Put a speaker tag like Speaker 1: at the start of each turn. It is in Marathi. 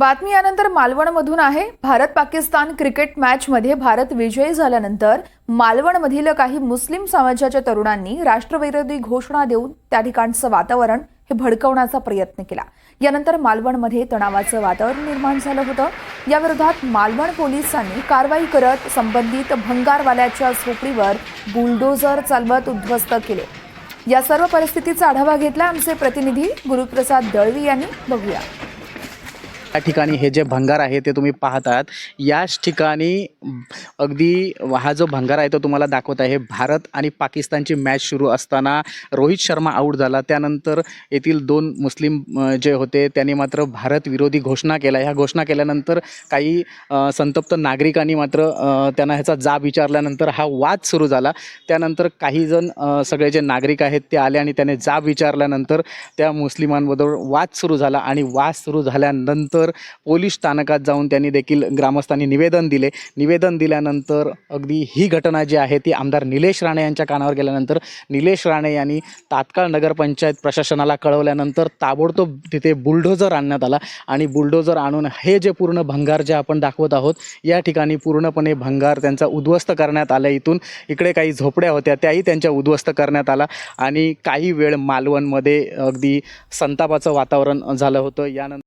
Speaker 1: बातमी यानंतर मालवणमधून आहे. भारत पाकिस्तान क्रिकेट मॅचमध्ये भारत विजयी झाल्यानंतर मालवणमधील काही मुस्लिम समाजाच्या तरुणांनी राष्ट्रविरोधी घोषणा देऊन त्या ठिकाणचं वातावरण हे भडकवण्याचा प्रयत्न केला. यानंतर मालवणमध्ये तणावाचं वातावरण निर्माण झालं होतं. याविरोधात मालवण पोलिसांनी कारवाई करत संबंधित भंगारवाल्याच्या झोपडीवर बुलडोझर चालवत उद्ध्वस्त केले. या सर्व परिस्थितीचा आढावा घेतला आमचे प्रतिनिधी गुरुप्रसाद दळवी यांनी. बघूया.
Speaker 2: या ठिकाणी हे जे भंगार आहे ते तुम्ही पाहत आहात याच ठिकाणी अगदी हा जो भंगार आहे तो तुम्हाला दाखवत आहे. भारत आणि पाकिस्तानची मॅच सुरू असताना रोहित शर्मा आऊट झाला. त्यानंतर येथील दोन मुस्लिम जे होते त्यांनी मात्र भारत विरोधी घोषणा केला ह्या घोषणा केल्यानंतर काही संतप्त नागरिकांनी मात्र त्यांना ह्याचा जाब विचारल्यानंतर हा वाद सुरू झाला. त्यानंतर काही जण सगळे जे नागरिक आहेत ते आले आणि त्याने जाब विचारल्यानंतर त्या मुस्लिमांबरोबर वाद सुरू झाला आणि वाद सुरू झाल्यानंतर पोलीस स्थानकात जाऊन त्यांनी देखील ग्रामस्थांनी निवेदन दिले. निवेदन दिल्यानंतर अगदी ही घटना जी आहे ती आमदार निलेश राणे यांच्या कानावर गेल्यानंतर निलेश राणे यांनी तात्काळ नगरपंचायत प्रशासनाला कळवल्यानंतर ताबडतोब तिथे बुलडोजर आणण्यात आला आणि बुलडोजर आणून हे जे पूर्ण भंगार जे आपण दाखवत आहोत या ठिकाणी पूर्णपणे भंगार त्यांचा उद्ध्वस्त करण्यात आला इथून. इकडे काही झोपड्या होत्या त्याही त्यांच्या उद्ध्वस्त करण्यात आला आणि काही वेळ मालवणमध्ये अगदी संतापाचं वातावरण झालं होतं. यानंतर